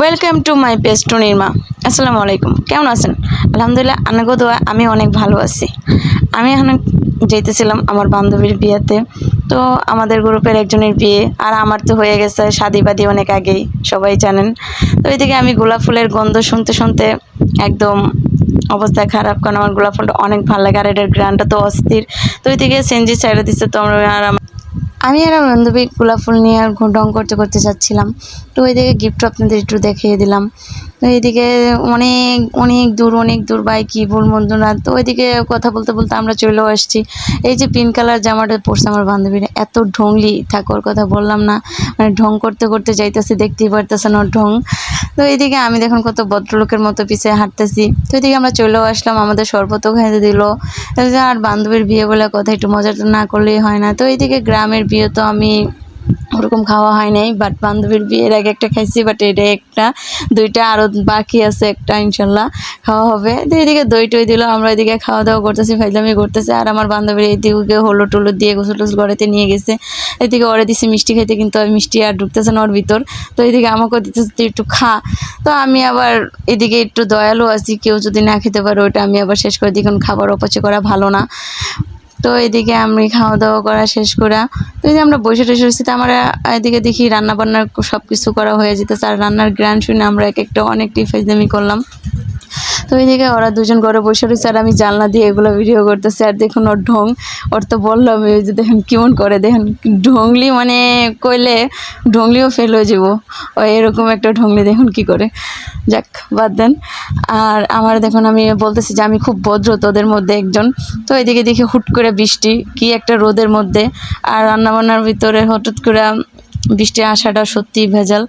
Welcome to my page to Nirma আসসালামু আলাইকুম কেমন আছেন? আলহামদুলিল্লাহ, আনাগো দোয়া, আমি অনেক ভালো আছি। আমি এখন যেতেছিলাম আমার বান্ধবীর বিয়েতে। তো আমাদের গ্রুপের একজনের বিয়ে, আর আমার তো হয়ে গেছে শাদি বাদি অনেক আগেই, সবাই জানেন। তো এদিকে আমি গোলাপ ফুলের গন্ধ শুনতে শুনতে একদম অবস্থা খারাপ, কারণ আমার গোলাপ ফুলটা অনেক ভালো লাগে, আর এটার গ্রানটা তো অস্থির। তো ওইদিকে সেনজি সাইডে দিচ্ছে তো আমরা আর আমি আর আমার বান্ধবী গোলাপ ফুল নিয়ে আর ঢং করতে করতে যাচ্ছিলাম। তো ওইদিকে গিফট আপনাদের একটু দেখিয়ে দিলাম। তো এইদিকে অনেক অনেক দূর অনেক দূর বাই কী বল বন্ধুরা? তো ওইদিকে কথা বলতে বলতে আমরা চলেও আসছি। এই যে পিঙ্ক কালার জামাটা পরছে আমার বান্ধবীরা, এত ঢংলি থাকোর কথা বললাম না। মানে ঢং করতে করতে যাইতেছে, দেখতেই পারতেছে না ঢং। তো এইদিকে আমি দেখুন কত ভদ্রলোকের মতো পিছিয়ে হাঁটতেছি। তো এদিকে আমরা চলেও আসলাম, আমাদের শরবতও খাইতে দিল। আর বান্ধবীর বিয়ে বলে কথা একটু মজাটা না করলেই হয় না। তো এইদিকে গ্রামের বিয়ে তো আমি ওরকম খাওয়া হয় নাই বাট বান্ধবীর বিয়ের আগে একটা খাইছি বাট এটা একটা, দুইটা আরও বাকি আছে একটা, ইনশাল্লাহ খাওয়া হবে। তো এদিকে দই টই দিল, আমরা এদিকে খাওয়া দাওয়া করতেছি ফাইলামি করতেছি, আর আমার বান্ধবীর এইদিকে হলুদ টলুদ দিয়ে গোসল টোসল ঘরেতে নিয়ে গেছে। এদিকে ওরে দিছি মিষ্টি খাইতে, কিন্তু মিষ্টি আর ঢুকতেছে না ওর ভিতর। তো এদিকে আমাকেও দিতেছে, তুই একটু খা। তো আমি আবার এদিকে একটু দয়ালু আছি, কেউ যদি না খেতে পারে ওটা আমি আবার শেষ করে দিই, কারণ খাবার অপচয় করা ভালো না। তো এদিকে আমি খাওয়া দাওয়া করা শেষ করা তো এই যে আমরা বসে টসে রয়েছি, তো আমরা এদিকে দেখি রান্না বান্নার সব কিছু করা হয়ে যেত আর রান্নার গ্রান শুনে আমরা এক একটা অনেকটি আমি করলাম। তো এইদিকে ওরা দুজন ঘরে বসে রয়েছে আর আমি জানলা দিয়ে এগুলো ভিডিও করতেছি। আর দেখুন ওর ঢং, ওর তো বললাম ওই যে দেখেন কেমন করে, দেখেন ঢংলি মানে কইলে ঢংলিও ফেল হয়ে যাব। ও এরকম একটা ঢংলি, দেখুন কি করে। যাক, বাদ দেন। আর আমার দেখুন আমি বলতেছি যে আমি খুব ভদ্র তোদের মধ্যে একজন। তো এদিকে দেখি হুট করে বৃষ্টি, কি একটা রোদের মধ্যে। আর রান্নাবান্নার ভিতরে হঠাৎ করে বৃষ্টি আসাটা সত্যিই ভেজাল।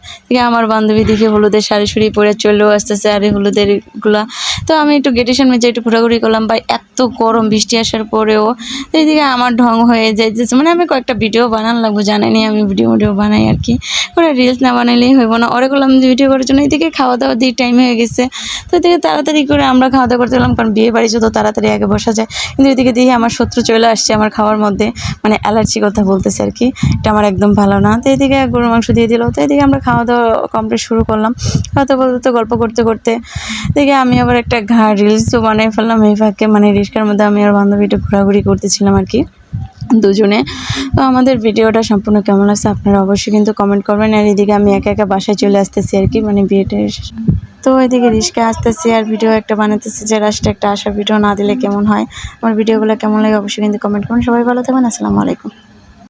আমার বান্ধবী দেখে হলুদের শাড়ি শুড়ি পরে চলেও আসতেছে, আর এই হলুদেরগুলা তো আমি একটু গেটের সামনে যে একটু ঘোরাঘুরি করলাম বা এত গরম, বৃষ্টি আসার পরেও। তো এইদিকে আমার ঢং হয়ে যায় যে মানে আমি কয়েকটা ভিডিও বানান লাগবো জানানি আমি ভিডিও ভিডিও বানাই আর কি। করে রিলস না বানাইলেই হইব না। ওরে করলাম যে ভিডিও করার জন্য। এইদিকে খাওয়া দাওয়া দিয়ে টাইম হয়ে গেছে। তো এদিকে তাড়াতাড়ি করে আমরা খাওয়া দাওয়া করতে গেলাম, কারণ বিয়ে বাড়ি যত তাড়াতাড়ি আগে বসা যায়। কিন্তু এদিকে দেখি আমার শত্রু চলে আসছে আমার খাওয়ার মধ্যে। মানে অ্যালার্জি কথা বলতেছে আর কি। এটা আমার একদম ভালো না। তো এদিকে গরু মাংস দিয়ে দিল। তো এদিকে আমরা খাওয়া দাওয়া কমপ্লিট শুরু করলাম। খাওয়া দাওয়া বলতে গল্প করতে করতে এদিকে আমি আবার একটা ঘা তো বানিয়ে ফেললাম, এই ফাঁকে মানে রিস্কার মধ্যে আমি আর বান্ধবীটা ঘোরাঘুরি করতেছিলাম আর কি, দুজনে। তো আমাদের ভিডিওটা সম্পূর্ণ কেমন আছে আপনারা অবশ্যই কিন্তু কমেন্ট করবেন। আর এদিকে আমি একা একা বাসায় চলে আসতেছি আর কি মানে বিয়েটা তো এদিকে রিস্কা আসতেছি আর ভিডিও একটা বানাতেছি যে লাস্টে একটা আসার ভিডিও না দিলে কেমন হয়। আমার ভিডিওগুলো কেমন লাগে অবশ্যই কিন্তু কমেন্ট করুন সবাই ভালো থাকবেন, আসসালামু আলাইকুম।